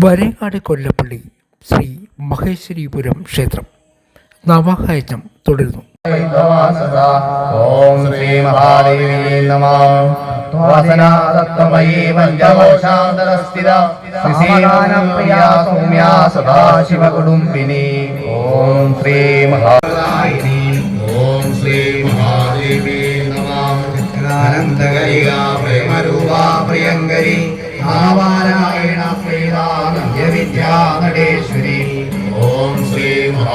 വരേകാട് കൊല്ലപ്പള്ളി ശ്രീ മഹേശ്വരീപുരം ക്ഷേത്രം. നവഹയജ്ഞം തുടരുന്നു. ഓം ശ്രീ മഹാദേവി നമ. വാസനാതത്വമയീ പഞ്ചകോശാന്തരസ്ഥിത ശ്രീമാനപ്രിയ സൗമ്യ സദാശിവകുടുംബിനി. ഓം ശ്രീ മഹാ ഓം ശ്രീ മഹാദേവി നമ. ആനന്ദകരിക പ്രേമരൂപാ പ്രിയങ്കരി. നാരായണ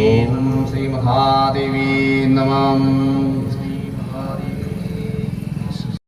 വീരമാതാവിയൽപ്രസോ ഓം